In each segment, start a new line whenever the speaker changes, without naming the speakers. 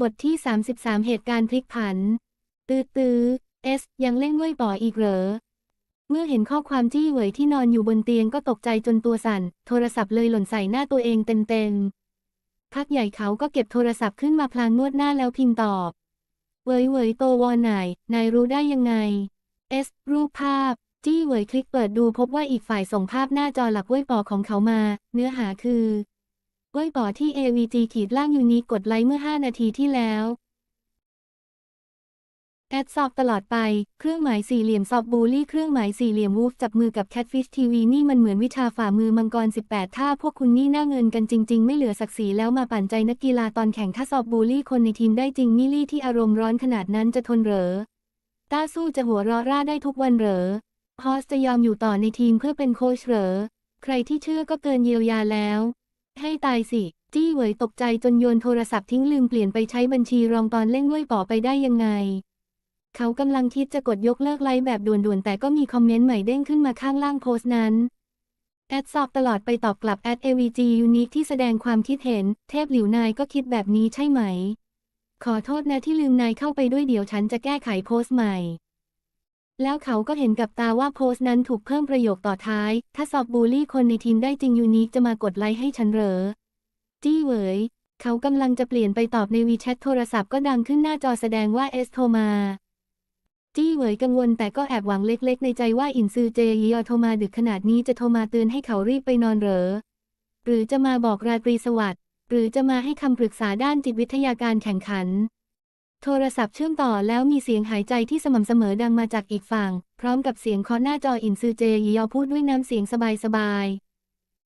บทที่ 33 เหตุการณ์พลิกผัน ตื้อตื้อเอสยังเล่นง่วยป่ออีกเหรอ เมื่อเห็นข้อความจี้เหวยที่นอนอยู่บนเตียงก็ตกใจจนตัวสั่น โทรศัพท์เลยหล่นใส่หน้าตัวเองเต็มๆ พักใหญ่เขาก็เก็บโทรศัพท์ขึ้นมาพลางนวดหน้าแล้วพิมพ์ตอบเวยเวยโตวอนไหน นายรู้ได้ยังไง เอส รูปภาพ จี้เหวยคลิกเปิดดูพบว่าอีกฝ่ายส่งภาพหน้าจอหลักเว่ยปอของเขามา เนื้อหาคือ เว่ยปอที่ AVG ขีดล่างยูนิกดไลค์เมื่อ 5 นาทีที่แล้วแอดสอบตลอดไป เครื่องหมายสี่เหลี่ยมสอบบูลลี่ เครื่องหมายสี่เหลี่ยมวูฟจับมือกับแคทฟิชทีวีนี่มันเหมือนวิชาฝ่ามือมังกร 18 ถ้าพวกคุณนี่หน้าเงินกันจริง ๆ ไม่เหลือศักดิ์ศรีแล้วมาปั่นใจนักกีฬาตอนแข่งถ้าสอบบูลลี่คนในทีมได้จริงนี่ลี่ที่อารมณ์ร้อนขนาดนั้นจะทนเหรอ ต้าสู้จะหัวเราะร่าได้ทุกวันเหรอฮอสจะยอมอยู่ต่อในทีมเพื่อเป็นโค้ชเหรอ ใครที่เชื่อก็เกินเยียวยาแล้ว ให้ตายสิ จี้เหวยตกใจจนโยนโทรศัพท์ทิ้งลืมเปลี่ยนไปใช้บัญชีรองตอนเล่นง่วยป่อไปได้ยังไง เขากำลังคิดจะกดยกเลิกไลค์แบบด่วนๆ แต่ก็มีคอมเมนต์ใหม่เด้งขึ้นมาข้างล่างโพสต์นั้น แอดสอบตลอดไปตอบกลับแอด AVG Unique ที่แสดงความคิดเห็น เทพหลิวนายก็คิดแบบนี้ใช่ไหม ขอโทษนะที่ลืมนายเข้าไปด้วยเดี๋ยวฉันจะแก้ไขโพสต์ใหม่ แล้วเขาก็เห็นกับตาว่าโพสต์นั้นถูกเพิ่มประโยคต่อท้าย ถ้าสอบบูลลี่คนในทีมได้จริงยูนิคจะมากดไลค์ให้ฉันเหรอ จี้เหวยเขากำลังจะเปลี่ยนไปตอบในวีแชทโทรศัพท์ก็ดังขึ้นหน้าจอแสดงว่าเอสโทรมาจี้เหวยกังวลแต่ก็แอบหวังเล็กๆ ในใจว่าอินซือเจยียอโทรมาดึกขนาดนี้จะโทรมาเตือนให้เขารีบไปนอนเหรอ หรือจะมาบอกราตรีสวัสดิ์ หรือจะมาให้คำปรึกษาด้านจิตวิทยาการแข่งขัน โทรศัพท์เชื่อมต่อแล้วมีเสียงหายใจที่สม่ำเสมอดังมาจากอีกฝั่ง พร้อมกับเสียงเคาะหน้าจออินซือเจยียอพูดด้วยน้ำเสียงสบาย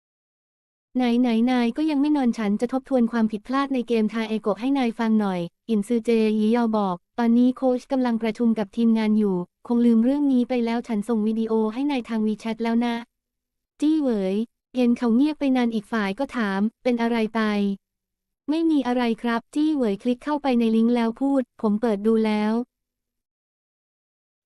ๆ ไหนไหนนายก็ยังไม่นอนฉันจะทบทวนความผิดพลาดในเกมทาเอโกะให้นายฟังหน่อย อินซือเจยียอบอก ตอนนี้โค้ชกำลังประชุมกับทีมงานอยู่ คงลืมเรื่องนี้ไปแล้วฉันส่งวิดีโอให้นายทางวีแชทแล้วนะ จี้เหวยเห็นเขาเงียบไปนานอีกฝ่ายก็ถาม เป็นอะไรไป ไม่มีอะไรครับ จี้เหวยคลิกเข้าไปในลิงก์แล้วพูด ผมเปิดดูแล้ว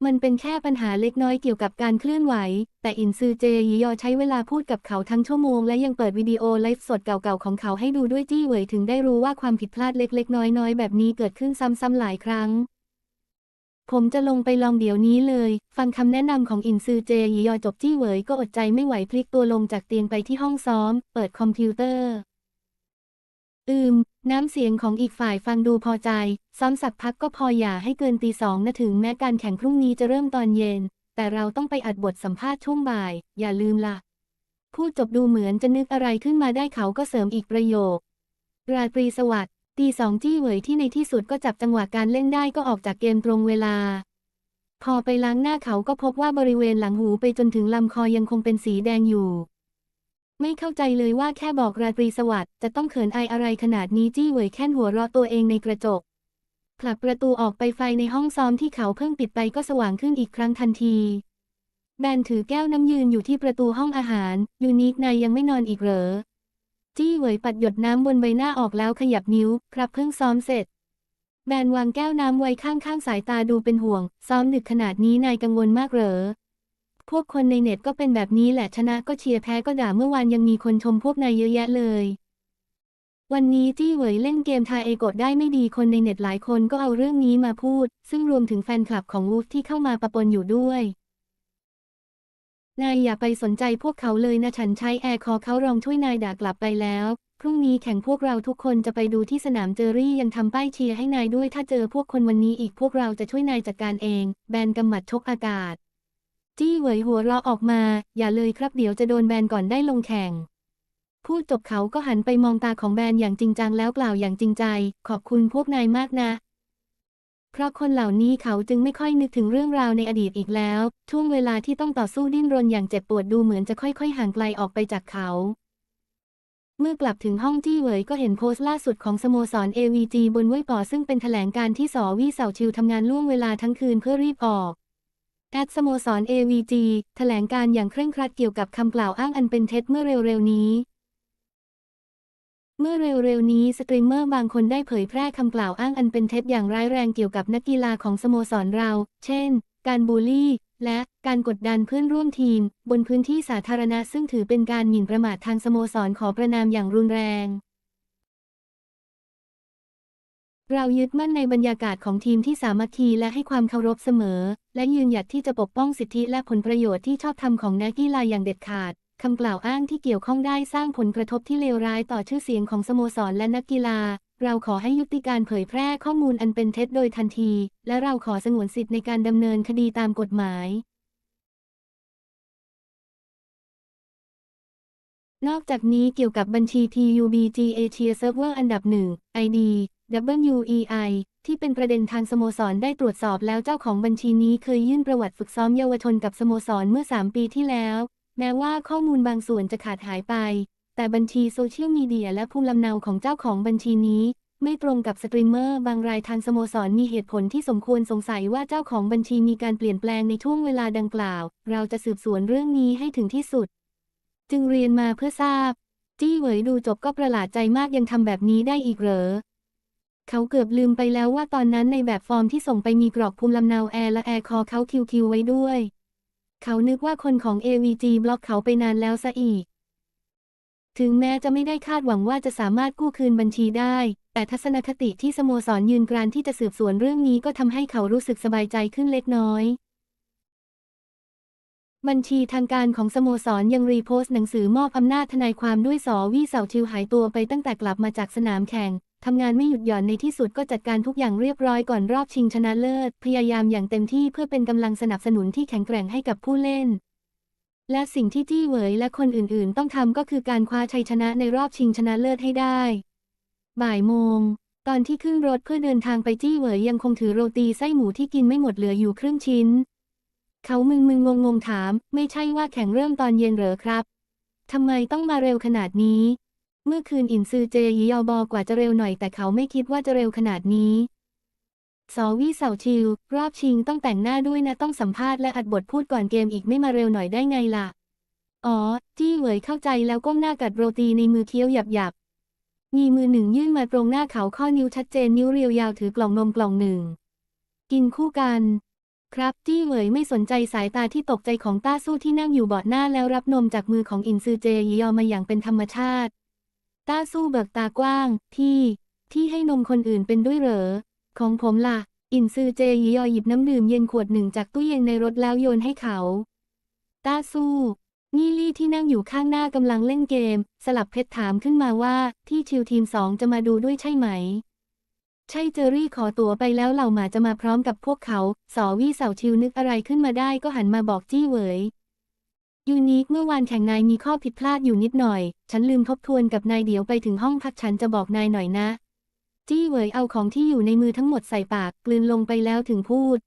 มันเป็นแค่ปัญหาเล็กน้อยเกี่ยวกับการเคลื่อนไหว แต่อินซือเจยียอใช้เวลาพูดกับเขาทั้งชั่วโมงและยังเปิดวิดีโอไลฟ์สดเก่าๆของเขาให้ดูด้วยจี้เหวยถึงได้รู้ว่าความผิดพลาดเล็กๆ น้อยๆ แบบนี้เกิดขึ้นซ้ำๆหลายครั้งผมจะลงไปลองเดี๋ยวนี้เลย ฟังคำแนะนำของอินซือเจยียอจบจี้เหวยก็อดใจไม่ไหวพลิกตัวลงจากเตียงไปที่ห้องซ้อม เปิดคอมพิวเตอร์ อืม น้ำเสียงของอีกฝ่ายฟังดูพอใจ ซ้อมสักพักก็พออย่าให้เกินตีสองนะถึงแม้การแข่งพรุ่งนี้จะเริ่มตอนเย็น แต่เราต้องไปอัดบทสัมภาษณ์ช่วงบ่าย อย่าลืมล่ะ พูดจบดูเหมือนจะนึกอะไรขึ้นมาได้เขาก็เสริมอีกประโยค ราตรีสวัสดิ์ตีสองจี้เหวยที่ในที่สุดก็จับจังหวะการเล่นได้ก็ออกจากเกมตรงเวลา พอไปล้างหน้าเขาก็พบว่าบริเวณหลังหูไปจนถึงลำคอยังคงเป็นสีแดงอยู่ ไม่เข้าใจเลยว่าแค่บอกราตรีสวัสดิ์จะต้องเขินอายอะไรขนาดนี้จี้เหวยแค่นหัวเราะตัวเองในกระจกผลักประตูออกไปไฟในห้องซ้อมที่เขาเพิ่งปิดไปก็สว่างขึ้นอีกครั้งทันที แบนถือแก้วน้ำยืนอยู่ที่ประตูห้องอาหาร ยูนิคนายยังไม่นอนอีกเหรอ จี้เหวยปัดหยดน้ำบนใบหน้าออกแล้วขยับนิ้ว ครับเพิ่งซ้อมเสร็จ แบนวางแก้วน้ำไว้ข้างๆสายตาดูเป็นห่วง ซ้อมดึกขนาดนี้นายกังวลมากเหรอ พวกคนในเน็ตก็เป็นแบบนี้แหละชนะก็เชียร์แพ้ก็ด่าเมื่อวานยังมีคนชมพวกนายเยอะแยะเลย วันนี้จี้เหวยเล่นเกมทายเอกดได้ไม่ดีคนในเน็ตหลายคนก็เอาเรื่องนี้มาพูด ซึ่งรวมถึงแฟนคลับของวูฟที่เข้ามาปะปนอยู่ด้วยนายอย่าไปสนใจพวกเขาเลยนะฉันใช้แอร์คอเขาลองช่วยนายด่ากลับไปแล้ว พรุ่งนี้แข่งพวกเราทุกคนจะไปดูที่สนามเจอรี่ยังทำป้ายเชียร์ให้นายด้วยถ้าเจอพวกคนวันนี้อีกพวกเราจะช่วยนายจัดการเอง แบนกำหมัดชกอากาศ จี้เหวยหัวเราะออกมา อย่าเลยครับเดี๋ยวจะโดนแบนก่อนได้ลงแข่ง พูดจบเขาก็หันไปมองตาของแบนอย่างจริงจังแล้วกล่าวอย่างจริงใจ ขอบคุณพวกนายมากนะ เพราะคนเหล่านี้เขาจึงไม่ค่อยนึกถึงเรื่องราวในอดีตอีกแล้ว ช่วงเวลาที่ต้องต่อสู้ดิ้นรนอย่างเจ็บปวดดูเหมือนจะค่อยๆ ห่างไกลออกไปจากเขาเมื่อกลับถึงห้องจี้เหวยก็เห็นโพสต์ล่าสุดของสโมสร AVG บนเว่ยปอซึ่งเป็นแถลงการที่สอวี่เสาชิวทำงานล่วงเวลาทั้งคืนเพื่อรีบออก แอดสโมสร AVG แถลงการอย่างเคร่งครัดเกี่ยวกับคำกล่าวอ้างอันเป็นเท็จเมื่อเร็วๆนี้ เมื่อเร็วๆนี้สตรีมเมอร์บางคนได้เผยแพร่คำกล่าวอ้างอันเป็นเท็จอย่างร้ายแรงเกี่ยวกับนักกีฬาของสโมสรเรา เช่น การบูลลี่ และการกดดันเพื่อนร่วมทีม บนพื้นที่สาธารณะซึ่งถือเป็นการหมิ่นประมาททางสโมสรขอประนามอย่างรุนแรง เรายึดมั่นในบรรยากาศของทีมที่สามัคคีและให้ความเคารพเสมอ และยืนหยัดที่จะปกป้องสิทธิและผลประโยชน์ที่ชอบธรรมของนักกีฬาอย่างเด็ดขาดคำกล่าวอ้างที่เกี่ยวข้องได้สร้างผลกระทบที่เลวร้ายต่อชื่อเสียงของสโมสรและนักกีฬา เราขอให้ยุติการเผยแพร่ข้อมูลอันเป็นเท็จโดยทันที และเราขอสงวนสิทธิ์ในการดำเนินคดีตามกฎหมาย นอกจากนี้เกี่ยวกับบัญชี TUBG Asia Server อันดับหนึ่ง ID WEI ที่เป็นประเด็นทางสโมสรได้ตรวจสอบแล้วเจ้าของบัญชีนี้เคยยื่นประวัติฝึกซ้อมเยาวชนกับสโมสรเมื่อ 3 ปีที่แล้ว แม้ว่าข้อมูลบางส่วนจะขาดหายไป แต่บัญชีโซเชียลมีเดียและภูมิลำเนาของเจ้าของบัญชีนี้ ไม่ตรงกับสตรีมเมอร์บางรายทางสโมสรมีเหตุผลที่สมควรสงสัยว่าเจ้าของบัญชีมีการเปลี่ยนแปลงในช่วงเวลาดังกล่าว เราจะสืบสวนเรื่องนี้ให้ถึงที่สุด จึงเรียนมาเพื่อทราบ จี้เหวยดูจบก็ประหลาดใจมากยังทำแบบนี้ได้อีกเหรอ เขาเกือบลืมไปแล้วว่าตอนนั้นในแบบฟอร์มที่ส่งไปมีกรอกภูมิลำเนาแอร์และแอร์คอเขาคิวคิวไว้ด้วย เขานึกว่าคนของ AVG บล็อกเขาไปนานแล้วซะอีก ถึงแม้จะไม่ได้คาดหวังว่าจะสามารถกู้คืนบัญชีได้ แต่ทัศนคติที่สโมสรยืนกรานที่จะสืบสวนเรื่องนี้ก็ทำให้เขารู้สึกสบายใจขึ้นเล็กน้อยบัญชีทางการของสโมสรยังรีโพสต์หนังสือมอบอำนาจทนายความด้วยสอวี่เสาชิวหายตัวไปตั้งแต่กลับมาจากสนามแข่ง ทำงานไม่หยุดหย่อนในที่สุดก็จัดการทุกอย่างเรียบร้อยก่อนรอบชิงชนะเลิศ พยายามอย่างเต็มที่เพื่อเป็นกำลังสนับสนุนที่แข็งแกร่งให้กับผู้เล่น และสิ่งที่จี้เหวยและคนอื่นๆ ต้องทำก็คือการคว้าชัยชนะในรอบชิงชนะเลิศให้ได้ บ่ายโมง ตอนที่ขึ้นรถเพื่อเดินทางไปจี้เหวยยังคงถือโรตีไส้หมูที่กินไม่หมดเหลืออยู่ครึ่งชิ้น เขามึงมึงงงงถาม ไม่ใช่ว่าแข่งเริ่มตอนเย็นเหรอครับทำไมต้องมาเร็วขนาดนี้ เมื่อคืนอินซือเจยียอบอกว่าจะเร็วหน่อยแต่เขาไม่คิดว่าจะเร็วขนาดนี้สอวี่เสาชิว รอบชิงต้องแต่งหน้าด้วยนะต้องสัมภาษณ์และอัดบทพูดก่อนเกมอีกไม่มาเร็วหน่อยได้ไงล่ะ อ๋อ จี้เหวยเข้าใจแล้วก้มหน้ากัดโรตีในมือเคี้ยวหยับหยับมีมือหนึ่งยื่นมาตรงหน้าเขาข้อนิ้วชัดเจนนิ้วเรียวยาวถือกล่องนมกล่องหนึ่ง กินคู่กัน ครับจี้เหวยไม่สนใจสายตาที่ตกใจของต้าสู้ที่นั่งอยู่เบาะหน้าแล้วรับนมจากมือของอินซือเจยยอมาอย่างเป็นธรรมชาติ ต้าสู้เบิกตากว้าง ที่ ที่ให้นมคนอื่นเป็นด้วยเหรอ ของผมล่ะ อินซือเจยียอหยิบน้ำดื่มเย็นขวดหนึ่งจากตู้เย็นในรถแล้วโยนให้เขา ต้าสู้นี่ลี่ที่นั่งอยู่ข้างหน้ากำลังเล่นเกม สลับเพชรถามขึ้นมาว่า ที่ชิวทีมสองจะมาดูด้วยใช่ไหม ใช่เจอรี่ขอตั๋วไปแล้วเหล่าหมาจะมาพร้อมกับพวกเขา สอวี่เสาชิวนึกอะไรขึ้นมาได้ก็หันมาบอกจี้เหวย ยูนิคเมื่อวานแข่งนายมีข้อผิดพลาดอยู่นิดหน่อย ฉันลืมทบทวนกับนายเดี๋ยวไปถึงห้องพักฉันจะบอกนายหน่อยนะ จี้เหวยเอาของที่อยู่ในมือทั้งหมดใส่ปากกลืนลงไปแล้วถึงพูด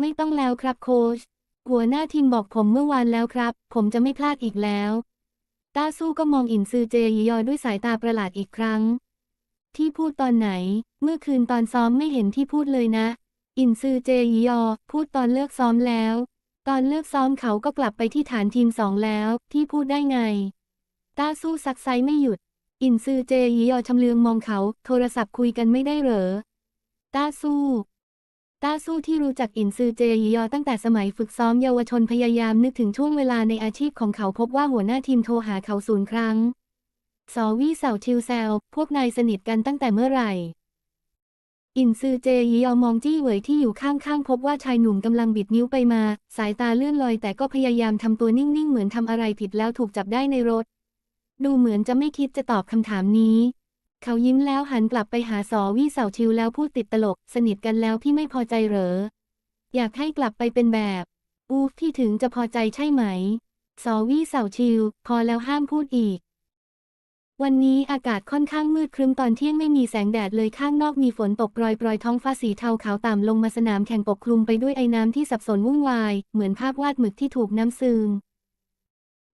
ไม่ต้องแล้วครับโค้ชหัวหน้าทีมบอกผมเมื่อวานแล้วครับ ผมจะไม่พลาดอีกแล้ว ต้าสู้ก็มองอินซือเจยียอด้วยสายตาประหลาดอีกครั้ง ที่พูดตอนไหน เมื่อคืนตอนซ้อมไม่เห็นที่พูดเลยนะ อินซือเจยียอ พูดตอนเลิกซ้อมแล้ว ตอนเลิกซ้อมเขาก็กลับไปที่ฐานทีมสองแล้ว ที่พูดได้ไง ต้าสู้ซักไซไม่หยุด อินซือเจยียอชำเลืองมองเขา โทรศัพท์คุยกันไม่ได้เหรอ ต้าสู้ต้าสู้ที่รู้จักอินซือเจยียอตั้งแต่สมัยฝึกซ้อมเยาวชนพยายามนึกถึงช่วงเวลาในอาชีพของเขาพบว่าหัวหน้าทีมโทรหาเขาศูนย์ครั้งสอวี่เสาชิวแซวพวกนายสนิทกันตั้งแต่เมื่อไหร่ อินซือเจยียอมองจี้เหวยที่อยู่ข้างๆพบว่าชายหนุ่มกำลังบิดนิ้วไปมา สายตาเลื่อนลอยแต่ก็พยายามทำตัวนิ่งๆ เหมือนทำอะไรผิดแล้วถูกจับได้ในรถ ดูเหมือนจะไม่คิดจะตอบคำถามนี้ เขายิ้มแล้วหันกลับไปหาสอวี่เสาชิวแล้วพูดติดตลก สนิทกันแล้วพี่ไม่พอใจเหรอ อยากให้กลับไปเป็นแบบ อูฟที่ถึงจะพอใจใช่ไหม สอวี่เสาชิว พอแล้วห้ามพูดอีก วันนี้อากาศค่อนข้างมืดครึ้มตอนเที่ยงไม่มีแสงแดดเลยข้างนอกมีฝนตกโปรยปรอยๆท้องฟ้าสีเทาขาวต่ำลงมาสนามแข่งปกคลุมไปด้วยไอ้น้ำที่สับสนวุ่นวาย เหมือนภาพวาดหมึกที่ถูกน้ำซึม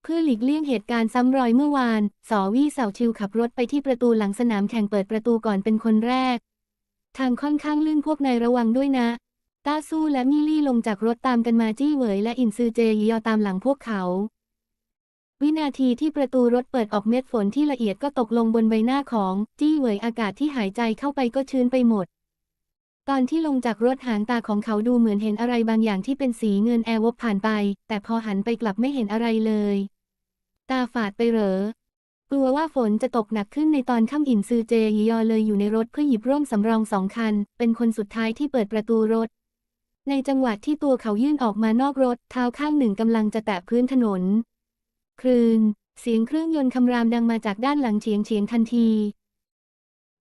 เพื่อหลีกเลี่ยงเหตุการณ์ซ้ำรอยเมื่อวาน สอวี่เสาชิวขับรถไปที่ประตูหลังสนามแข่งเปิดประตูก่อนเป็นคนแรก ทางค่อนข้างลื่นพวกนายระวังด้วยนะต้าสู้และมิลี่ลงจากรถตามกันมาจี้เหวยและอินซือเจยียอตามหลังพวกเขา วินาทีที่ประตูรถเปิดออกเม็ดฝนที่ละเอียดก็ตกลงบนใบหน้าของ จี้เหวยอากาศที่หายใจเข้าไปก็ชื้นไปหมด ตอนที่ลงจากรถหางตาของเขาดูเหมือนเห็นอะไรบางอย่างที่เป็นสีเงินแอร์วบผ่านไป แต่พอหันไปกลับไม่เห็นอะไรเลย ตาฝาดไปเหรอกลัวว่าฝนจะตกหนักขึ้นในตอนค่ำอินซือเจยยอเลยอยู่ในรถเพื่อหยิบร่มสำรองสองคัน เป็นคนสุดท้ายที่เปิดประตูรถ ในจังหวะที่ตัวเขายื่นออกมานอกรถ เท้าข้างหนึ่งกำลังจะแตะพื้นถนน ครืน เสียงเครื่องยนต์คำรามดังมาจากด้านหลังเฉียงเฉียงทันที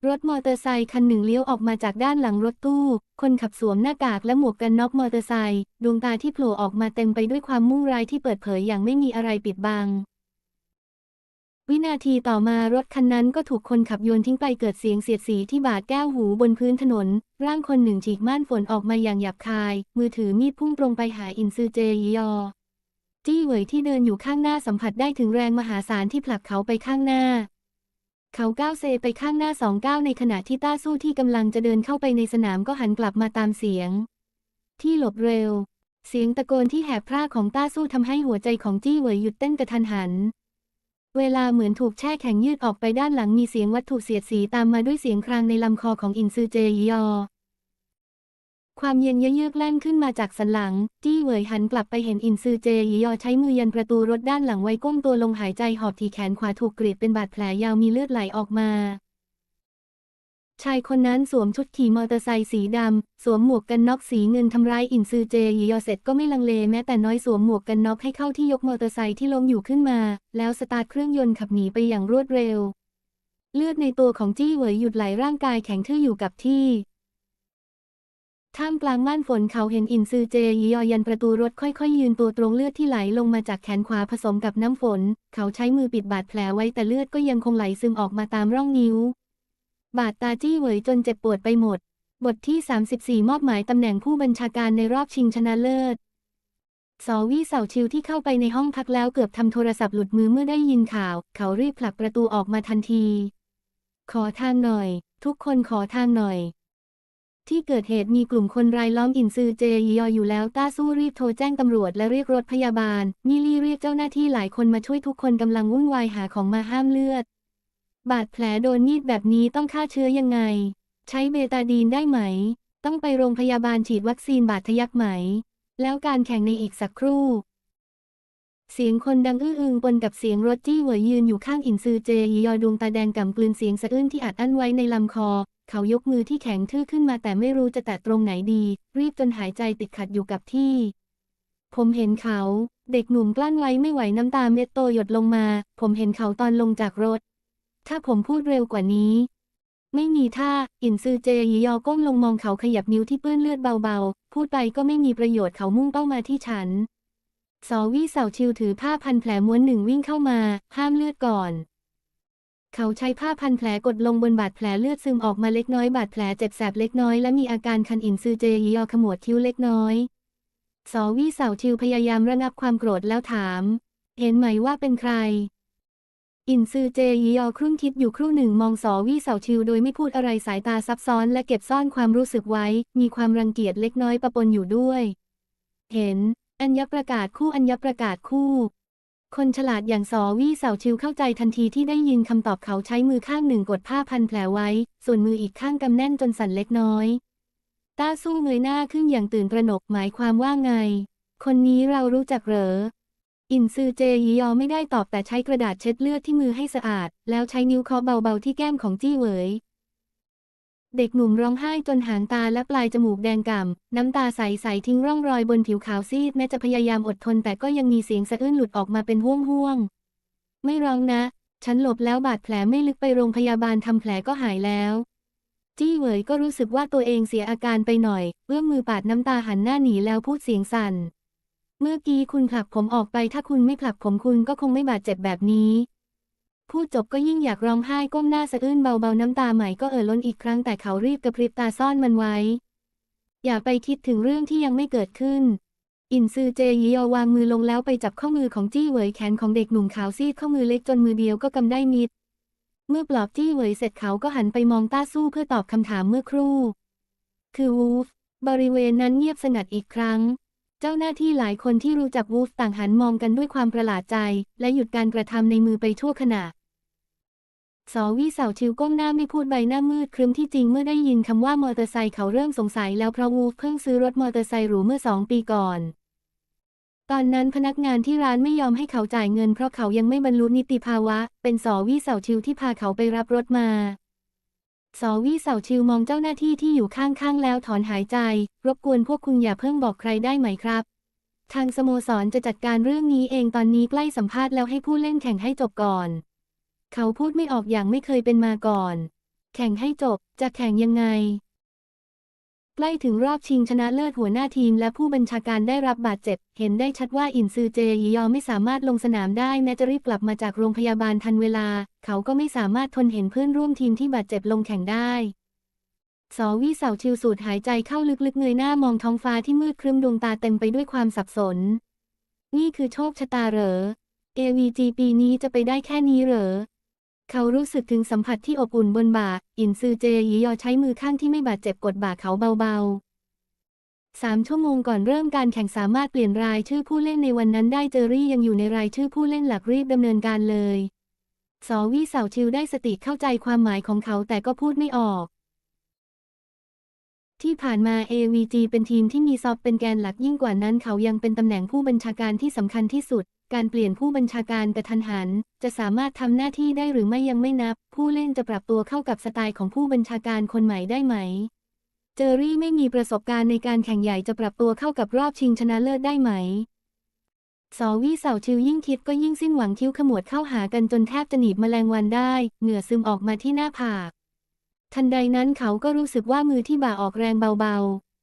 รถมอเตอร์ไซคันหนึ่งเลี้ยวออกมาจากด้านหลังรถตู้ คนขับสวมหน้ากากและหมวกกันน็อกมอเตอร์ไซค์ดวงตาที่โผล่ออกมาเต็มไปด้วยความมุ่งร้ายที่เปิดเผยอย่างไม่มีอะไรปิดบัง วินาทีต่อมารถคันนั้นก็ถูกคนขับโยนทิ้งไปเกิดเสียงเสียดสีที่บาดแก้วหูบนพื้นถนน ร่างคนหนึ่งฉีกม่านฝนออกมาอย่างหยาบคาย มือถือมีดพุ่งตรงไปหาอินซือเจยยอ จี้เหวยที่เดินอยู่ข้างหน้าสัมผัสได้ถึงแรงมหาศาลที่ผลักเขาไปข้างหน้า เขาก้าวเซไปข้างหน้าสองก้าวในขณะที่ต้าสู้ที่กำลังจะเดินเข้าไปในสนามก็หันกลับมาตามเสียง ที่หลบเร็ว เสียงตะโกนที่แหบพร่าของต้าสู้ทำให้หัวใจของจี้เหวยหยุดเต้นกระทันหัน เวลาเหมือนถูกแช่แข็งยืดออกไปด้านหลังมีเสียงวัตถุเสียดสีตามมาด้วยเสียงครางในลำคอของอินซือเจยยอ ความเย็นเยือกแล่นขึ้นมาจากสันหลัง จี้เหวยหันกลับไปเห็นอินซือเจยยอใช้มือยันประตูรถด้านหลังไว้ก้มตัวลงหายใจหอบที่แขนขวาถูกกรีดเป็นบาดแผลยาวมีเลือดไหลออกมา ชายคนนั้นสวมชุดขี่มอเตอร์ไซค์สีดำ สวมหมวกกันน็อกสีเงินทำร้ายอินซือเจยยอเสร็จก็ไม่ลังเลแม้แต่น้อยสวมหมวกกันน็อกให้เข้าที่ยกมอเตอร์ไซค์ที่ล้มอยู่ขึ้นมา แล้วสตาร์ทเครื่องยนต์ขับหนีไปอย่างรวดเร็ว เลือดในตัวของจี้เหวยหยุดไหลร่างกายแข็งทื่ออยู่กับที่ ท่ามกลางม่านฝนเขาเห็นอินซือเจยยอยันประตูรถค่อยๆ ยืนตัวตรงเลือดที่ไหลลงมาจากแขนขวาผสมกับน้ำฝน เขาใช้มือปิดบาดแผลไว้แต่เลือดก็ยังคงไหลซึมออกมาตามร่องนิ้ว บาดตาจี้เหวยจนเจ็บปวดไปหมด บทที่ 34 มอบหมายตำแหน่งผู้บัญชาการในรอบชิงชนะเลิศสอวี่เสาชิวที่เข้าไปในห้องพักแล้วเกือบทำโทรศัพท์หลุดมือเมื่อได้ยินข่าว เขารีบผลักประตูออกมาทันที ขอทางหน่อย ทุกคนขอทางหน่อย ที่เกิดเหตุมีกลุ่มคนรายล้อมอินซือเจยออยู่แล้วต้าสู้รีบโทรแจ้งตำรวจและเรียกรถพยาบาล มิลี่เรียกเจ้าหน้าที่หลายคนมาช่วยทุกคนกำลังวุ่นวายหาของมาห้ามเลือด บาดแผลโดนมีดแบบนี้ต้องฆ่าเชื้อยังไง ใช้เบตาดีนได้ไหม ต้องไปโรงพยาบาลฉีดวัคซีนบาดทะยักไหม แล้วการแข่งในอีกสักครู่ เสียงคนดังอื้ออึงปนกับเสียงรถจี้เหวยยืนอยู่ข้างอินซือเจยยอดวงตาแดงก่ำกลืนเสียงสะอื้นที่อัดอั้นไว้ในลำคอ เขายกมือที่แข็งทื่อขึ้นมาแต่ไม่รู้จะแตะตรงไหนดี รีบจนหายใจติดขัดอยู่กับที่ ผมเห็นเขา เด็กหนุ่มกลั้นไว้ไม่ไหวน้ำตาเม็ดโตหยดลงมา ผมเห็นเขาตอนลงจากรถ ถ้าผมพูดเร็วกว่านี้ ไม่มีท่า อินซือเจยยอก้มลงมองเขาขยับนิ้วที่เปื้อนเลือดเบาๆ พูดไปก็ไม่มีประโยชน์เขามุ่งเป้ามาที่ฉัน สอวี่เสาชิวถือผ้าพันแผลม้วนหนึ่งวิ่งเข้ามา ห้ามเลือดก่อน เขาใช้ผ้าพันแผลกดลงบนบาดแผลเลือดซึมออกมาเล็กน้อยบาดแผลเจ็บแสบเล็กน้อยและมีอาการคันอินซือเจยยอขมวดคิ้วเล็กน้อยสอวี่เสาชิวพยายามระงับความโกรธแล้วถาม เห็นไหมว่าเป็นใคร อินซือเจยยอครุ่นคิดอยู่ครู่หนึ่งมองสอวี่เสาชิวโดยไม่พูดอะไรสายตาซับซ้อนและเก็บซ่อนความรู้สึกไว้ มีความรังเกียจเล็กน้อยปะปนอยู่ด้วย เห็น อัญญประกาศคู่อัญญประกาศคู่ คนฉลาดอย่างสอวี่เสาชิวเข้าใจทันทีที่ได้ยินคำตอบเขาใช้มือข้างหนึ่งกดผ้าพันแผลไว้ ส่วนมืออีกข้างกำแน่นจนสั่นเล็กน้อย ต้าสู้เงยหน้าขึ้นอย่างตื่นตระหนกหมายความว่าไง คนนี้เรารู้จักเหรอ อินซือเจยียอไม่ได้ตอบแต่ใช้กระดาษเช็ดเลือดที่มือให้สะอาด แล้วใช้นิ้วเคาะเบาๆที่แก้มของจี้เหวย เด็กหนุ่มร้องไห้จนหางตาและปลายจมูกแดงก่ำ น้ำตาใสๆทิ้งร่องรอยบนผิวขาวซีดแม้จะพยายามอดทนแต่ก็ยังมีเสียงสะอื้นหลุดออกมาเป็นห่วงๆ ไม่ร้องนะ ฉันหลบแล้วบาดแผลไม่ลึกไปโรงพยาบาลทำแผลก็หายแล้ว จี้เหวยก็รู้สึกว่าตัวเองเสียอาการไปหน่อย เอื้อมมือปาดน้ำตาหันหน้าหนีแล้วพูดเสียงสั่น เมื่อกี้คุณผลักผมออกไป ถ้าคุณไม่ผลักผมคุณก็คงไม่บาดเจ็บแบบนี้ พูดจบก็ยิ่งอยากร้องไห้ก้มหน้าสะอื้นเบาๆน้ำตาใหม่ก็เอ่อล้นอีกครั้งแต่เขารีบกระพริบตาซ่อนมันไว้ อย่าไปคิดถึงเรื่องที่ยังไม่เกิดขึ้น อินซือเจยียอวางมือลงแล้วไปจับข้อมือของจี้เหวยแขนของเด็กหนุ่มขาวซีดข้อมือเล็กจนมือเดียวก็กำได้มิด เมื่อปลอบจี้เหวยเสร็จเขาก็หันไปมองต้าสู้เพื่อตอบคำถามเมื่อครู่ คือวูฟบริเวณนั้นเงียบสงัดอีกครั้ง เจ้าหน้าที่หลายคนที่รู้จักวูฟต่างหันมองกันด้วยความประหลาดใจ และหยุดการกระทำในมือไปชั่วขณะสอวี่เสาชิวก้มหน้าไม่พูดใบหน้ามืดครึ้มที่จริงเมื่อได้ยินคำว่ามอเตอร์ไซค์เขาเริ่มสงสัยแล้วเพราะวูฟเพิ่งซื้อรถมอเตอร์ไซค์หรูเมื่อสองปีก่อน ตอนนั้นพนักงานที่ร้านไม่ยอมให้เขาจ่ายเงินเพราะเขายังไม่บรรลุนิติภาวะ เป็นสอวี่เสาชิวที่พาเขาไปรับรถมา สอวี่เสาชิวมองเจ้าหน้าที่ที่อยู่ข้างๆแล้วถอนหายใจ รบกวนพวกคุณอย่าเพิ่งบอกใครได้ไหมครับ ทางสโมสรจะจัดการเรื่องนี้เองตอนนี้ใกล้สัมภาษณ์แล้วให้ผู้เล่นแข่งให้จบก่อน เขาพูดไม่ออกอย่างไม่เคยเป็นมาก่อน แข่งให้จบ จะแข่งยังไง ใกล้ถึงรอบชิงชนะเลิศหัวหน้าทีมและผู้บัญชาการได้รับบาดเจ็บ เห็นได้ชัดว่าอินซือเจยียอไม่สามารถลงสนามได้แม้จะรีบกลับมาจากโรงพยาบาลทันเวลา เขาก็ไม่สามารถทนเห็นเพื่อนร่วมทีมที่บาดเจ็บลงแข่งได้สอวิเสาชิวสูดหายใจเข้าลึกๆเงยหน้ามองท้องฟ้าที่มืดครึ้มดวงตาเต็มไปด้วยความสับสน นี่คือโชคชะตาเหรอ AVG ปีนี้จะไปได้แค่นี้เหรอ เขารู้สึกถึงสัมผัสที่อบอุ่นบนบ่า อินซือเจยียอใช้มือข้างที่ไม่บาดเจ็บกดบ่าเขาเบาๆสามชั่วโมงก่อนเริ่มการแข่งสามารถเปลี่ยนรายชื่อผู้เล่นในวันนั้นได้เจอรี่ยังอยู่ในรายชื่อผู้เล่นหลักรีบดำเนินการเลย สอวิเสาวชิวได้สติเข้าใจความหมายของเขาแต่ก็พูดไม่ออก ที่ผ่านมา AVG เป็นทีมที่มีซอฟเป็นแกนหลักยิ่งกว่านั้นเขายังเป็นตำแหน่งผู้บัญชาการที่สำคัญที่สุด การเปลี่ยนผู้บัญชาการกระทันหัน จะสามารถทำหน้าที่ได้หรือไม่ยังไม่นับ ผู้เล่นจะปรับตัวเข้ากับสไตล์ของผู้บัญชาการคนใหม่ได้ไหม เจอรี่ไม่มีประสบการณ์ในการแข่งใหญ่จะปรับตัวเข้ากับรอบชิงชนะเลิศได้ไหมสอวี่เสาชิวยิ่งคิดก็ยิ่งสิ้นหวังคิ้วขมวดเข้าหากันจนแทบจะหนีบแมลงวันได้ เหงื่อซึมออกมาที่หน้าผาก ทันใดนั้นเขาก็รู้สึกว่ามือที่บ่าออกแรงเบา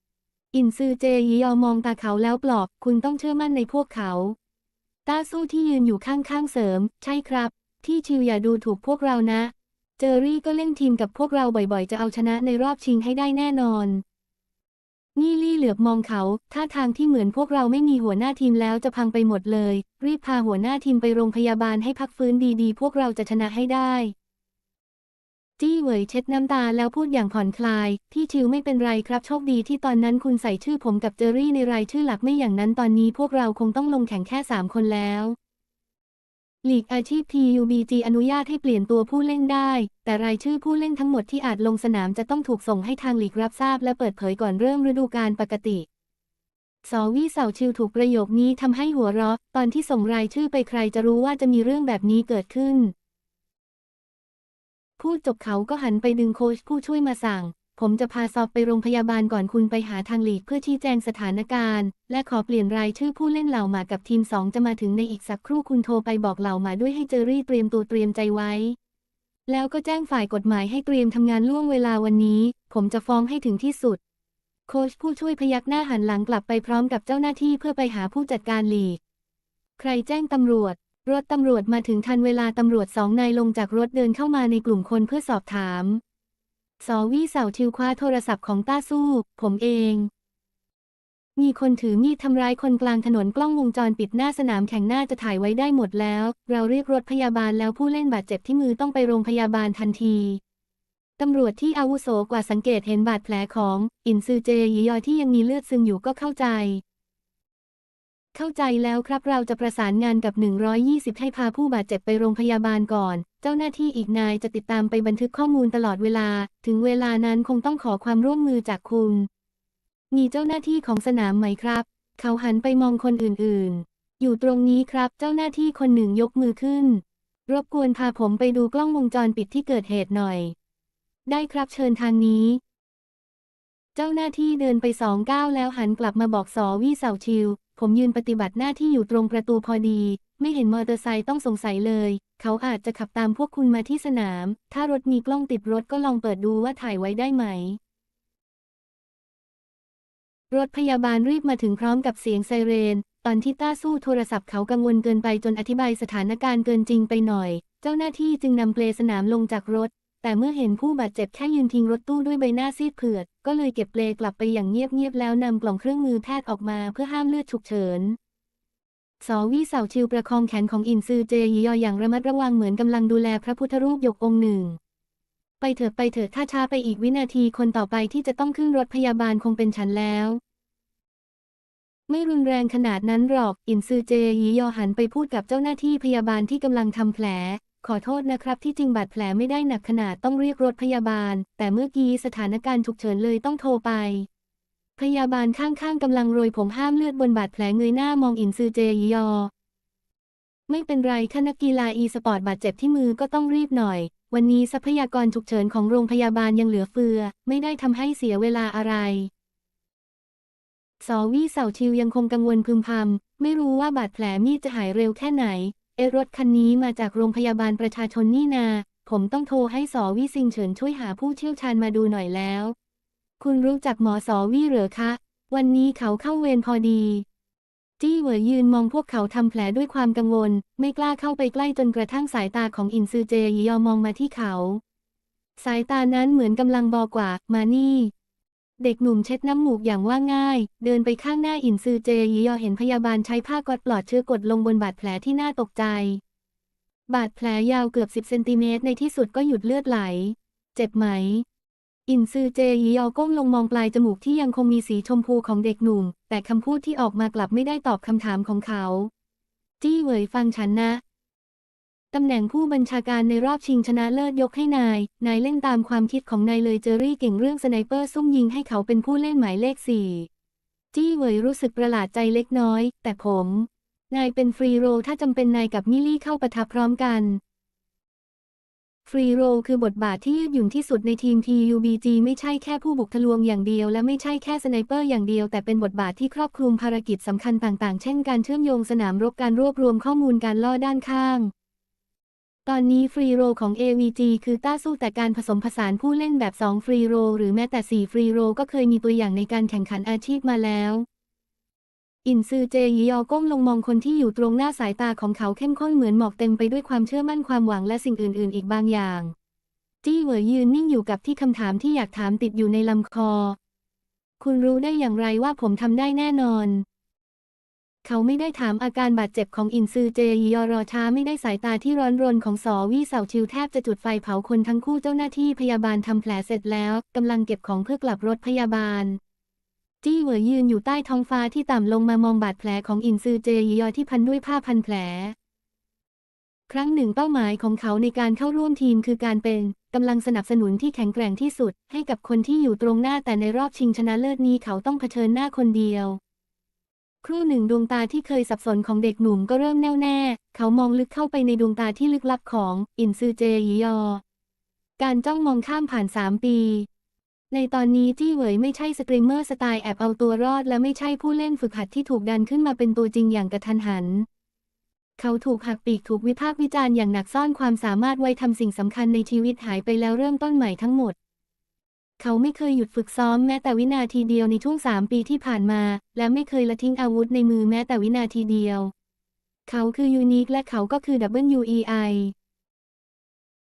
ๆ อินซือเจยียอมองตาเขาแล้วปลอบ คุณต้องเชื่อมั่นในพวกเขา ต้าสู้ที่ยืนอยู่ข้างๆเสริม ใช่ครับ ที่ชิวอย่าดูถูกพวกเรานะ เจอรี่ก็เล่นทีมกับพวกเราบ่อยๆ จะเอาชนะในรอบชิงให้ได้แน่นอน นี่ลี่เหลือบมองเขาท่าทางที่เหมือนพวกเราไม่มีหัวหน้าทีมแล้วจะพังไปหมดเลย รีบพาหัวหน้าทีมไปโรงพยาบาลให้พักฟื้นดีๆ พวกเราจะชนะให้ได้ จี้เหวยเช็ดน้ำตาแล้วพูดอย่างผ่อนคลายที่ชิวไม่เป็นไรครับโชคดีที่ตอนนั้นคุณใส่ชื่อผมกับเจอรี่ในรายชื่อหลักไม่อย่างนั้นตอนนี้พวกเราคงต้องลงแข่งแค่3คนแล้วหลีกอาชีพ PUBG อนุญาตให้เปลี่ยนตัวผู้เล่นได้ แต่รายชื่อผู้เล่นทั้งหมดที่อาจลงสนามจะต้องถูกส่งให้ทางหลีกรับทราบและเปิดเผยก่อนเริ่มฤดูกาลปกติ สอวี่เสาชิวถูกประโยคนี้ทำให้หัวเราะ ตอนที่ส่งรายชื่อไปใครจะรู้ว่าจะมีเรื่องแบบนี้เกิดขึ้น พูดจบเขาก็หันไปดึงโค้ชผู้ช่วยมาสั่ง ผมจะพาซอบไปโรงพยาบาลก่อนคุณไปหาทางหลีกเพื่อชี้แจงสถานการณ์ และขอเปลี่ยนรายชื่อผู้เล่นเหล่าหมากับทีมสองจะมาถึงในอีกสักครู่คุณโทรไปบอกเหล่าหมาด้วยให้เจอรี่เตรียมตัวเตรียมใจไว้ แล้วก็แจ้งฝ่ายกฎหมายให้เตรียมทำงานล่วงเวลาวันนี้ ผมจะฟ้องให้ถึงที่สุด โค้ชผู้ช่วยพยักหน้าหันหลังกลับไปพร้อมกับเจ้าหน้าที่เพื่อไปหาผู้จัดการหลีก ใครแจ้งตำรวจ รถตำรวจมาถึงทันเวลาตำรวจสองนายลงจากรถเดินเข้ามาในกลุ่มคนเพื่อสอบถาม สอวี่เสาชิวคว้าโทรศัพท์ของต้าสู้ ผมเอง มีคนถือมีดทำร้ายคนกลางถนนกล้องวงจรปิดหน้าสนามแข่งหน้าจะถ่ายไว้ได้หมดแล้ว เราเรียกรถพยาบาลแล้วผู้เล่นบาดเจ็บที่มือต้องไปโรงพยาบาลทันทีตำรวจที่อาวุโสกว่าสังเกตเห็นบาดแผลของ อินซือเจยียอที่ยังมีเลือดซึมอยู่ก็เข้าใจ เข้าใจแล้วครับเราจะประสานงานกับ 120 ให้พาผู้บาดเจ็บไปโรงพยาบาลก่อน เจ้าหน้าที่อีกนายจะติดตามไปบันทึกข้อมูลตลอดเวลา ถึงเวลานั้นคงต้องขอความร่วมมือจากคุณ มีเจ้าหน้าที่ของสนามไหมครับ เขาหันไปมองคนอื่นๆ อยู่ตรงนี้ครับเจ้าหน้าที่คนหนึ่งยกมือขึ้น รบกวนพาผมไปดูกล้องวงจรปิดที่เกิดเหตุหน่อย ได้ครับเชิญทางนี้ เจ้าหน้าที่เดินไปสองก้าวแล้วหันกลับมาบอกสอวี่เสาชิว ผมยืนปฏิบัติหน้าที่อยู่ตรงประตูพอดี ไม่เห็นมอเตอร์ไซค์ต้องสงสัยเลย เขาอาจจะขับตามพวกคุณมาที่สนาม ถ้ารถมีกล้องติดรถก็ลองเปิดดูว่าถ่ายไว้ได้ไหม รถพยาบาลรีบมาถึงพร้อมกับเสียงไซเรน ตอนที่ต้าสู้โทรศัพท์เขากังวลเกินไปจนอธิบายสถานการณ์เกินจริงไปหน่อย เจ้าหน้าที่จึงนำเปลสนามลงจากรถ แต่เมื่อเห็นผู้บาดเจ็บแค่ยืนทิ้งรถตู้ด้วยใบหน้าซีดเผือด ก็เลยเก็บเปลกลับไปอย่างเงียบๆแล้วนำกล่องเครื่องมือแพทย์ออกมาเพื่อห้ามเลือดฉุกเฉินสอวี่เสาชิวประคองแขนของอินซือเจยียออย่างระมัดระวังเหมือนกำลังดูแลพระพุทธรูปหยกองค์หนึ่ง ไปเถิดไปเถิดถ้าช้าไปอีกวินาทีคนต่อไปที่จะต้องขึ้นรถพยาบาลคงเป็นฉันแล้ว ไม่รุนแรงขนาดนั้นหรอก อินซือเจยียอหันไปพูดกับเจ้าหน้าที่พยาบาลที่กำลังทำแผล ขอโทษนะครับที่จริงบาดแผลไม่ได้หนักขนาดต้องเรียกรถพยาบาล แต่เมื่อกี้สถานการณ์ฉุกเฉินเลยต้องโทรไป พยาบาลข้างๆกำลังโรยผมห้ามเลือดบนบาดแผลเงยหน้ามองอินซือเจยยอ ไม่เป็นไรถ้านักกีฬาอีสปอร์ตบาดเจ็บที่มือก็ต้องรีบหน่อย วันนี้ทรัพยากรฉุกเฉินของโรงพยาบาลยังเหลือเฟือ ไม่ได้ทำให้เสียเวลาอะไรสอวี่เสาชิวยังคงกังวลพึมพำไม่รู้ว่าบาดแผลมีดจะหายเร็วแค่ไหน เอรถคันนี้มาจากโรงพยาบาลประชาชนนี่นา ผมต้องโทรให้สอวี่ซิงเฉินช่วยหาผู้เชี่ยวชาญมาดูหน่อยแล้ว คุณรู้จักหมอสอวี่เหรอคะ วันนี้เขาเข้าเวรพอดี จี้เหวยยืนมองพวกเขาทำแผลด้วยความกังวล ไม่กล้าเข้าไปใกล้จนกระทั่งสายตาของอินซือเจยอมองมาที่เขา สายตานั้นเหมือนกำลังบอกว่า มานี่ เด็กหนุ่มเช็ดน้ำหมูกอย่างว่าง่าย เดินไปข้างหน้าอินซือเจยอเห็นพยาบาลใช้ผ้ากอดปลอดเชื้อกดลงบนบาดแผลที่น่าตกใจ บาดแผลยาวเกือบ 10 เซนติเมตรในที่สุดก็หยุดเลือดไหล เจ็บไหม อินซือเจยียอก้มลงมองปลายจมูกที่ยังคงมีสีชมพูของเด็กหนุ่ม แต่คำพูดที่ออกมากลับไม่ได้ตอบคำถามของเขา จี้เหวยฟังฉันนะ ตำแหน่งผู้บัญชาการในรอบชิงชนะเลิศยกให้นาย นายเล่นตามความคิดของนายเลยเจอรี่เก่งเรื่องสไนเปอร์ซุ่มยิงให้เขาเป็นผู้เล่นหมายเลขสี่จี้เหวยรู้สึกประหลาดใจเล็กน้อย แต่ผม นายเป็นฟรีโรถ้าจำเป็นนายกับมิลลี่เข้าประทับพร้อมกัน ฟรีโรคือบทบาทที่ยืดหยุ่นที่สุดในทีม TUBG ไม่ใช่แค่ผู้บุกทะลวงอย่างเดียว และไม่ใช่แค่สไนเปอร์อย่างเดียว แต่เป็นบทบาทที่ครอบคลุมภารกิจสำคัญต่างๆ เช่น การเชื่อมโยงสนามรบการรวบรวมข้อมูลการล่อด้านข้าง ตอนนี้ฟรีโรของ AVG คือต้าสู้แต่การผสมผสานผู้เล่นแบบ 2 ฟรีโรหรือแม้แต่ 4 ฟรีโรก็เคยมีตัวอย่างในการแข่งขันอาชีพมาแล้ว อินซือเจยียอก้มลงมองคนที่อยู่ตรงหน้าสายตาของเขาเข้มข้นเหมือนหมอกเต็มไปด้วยความเชื่อมั่นความหวังและสิ่งอื่น ๆ อีกบางอย่าง จี้เหวยยืนนิ่งอยู่กับที่คำถามที่อยากถามติดอยู่ในลำคอ คุณรู้ได้อย่างไรว่าผมทำได้แน่นอน เขาไม่ได้ถามอาการบาดเจ็บของอินซือเจยยอรอช้าไม่ได้สายตาที่ร้อนรนของสอวี่เสาชิวแทบจะจุดไฟเผาคนทั้งคู่เจ้าหน้าที่พยาบาลทำแผลเสร็จแล้วกำลังเก็บของเพื่อกลับรถพยาบาล จี้เหวยยืนอยู่ใต้ท้องฟ้าที่ต่ำลงมามองบาดแผลของอินซือเจยยอที่พันด้วยผ้าพันแผล ครั้งหนึ่งเป้าหมายของเขาในการเข้าร่วมทีมคือการเป็นกำลังสนับสนุนที่แข็งแกร่งที่สุด ให้กับคนที่อยู่ตรงหน้าแต่ในรอบชิงชนะเลิศนี้เขาต้องเผชิญหน้าคนเดียว ครู่หนึ่งดวงตาที่เคยสับสนของเด็กหนุ่มก็เริ่มแน่วแน่ เขามองลึกเข้าไปในดวงตาที่ลึกลับของ อินซือเจยียอ การจ้องมองข้ามผ่านสามปี ในตอนนี้จี้เหวยไม่ใช่สตรีมเมอร์สไตล์แอบเอาตัวรอด และไม่ใช่ผู้เล่นฝึกหัดที่ถูกดันขึ้นมาเป็นตัวจริงอย่างกระทันหัน เขาถูกหักปีกถูกวิพากษ์วิจารณ์อย่างหนักซ่อนความสามารถไว้ทำสิ่งสำคัญในชีวิตหายไปแล้วเริ่มต้นใหม่ทั้งหมด เขาไม่เคยหยุดฝึกซ้อมแม้แต่วินาทีเดียวในช่วงสามปีที่ผ่านมา และไม่เคยละทิ้งอาวุธในมือแม้แต่วินาทีเดียว เขาคือยูนิคและเขาก็คือ WEI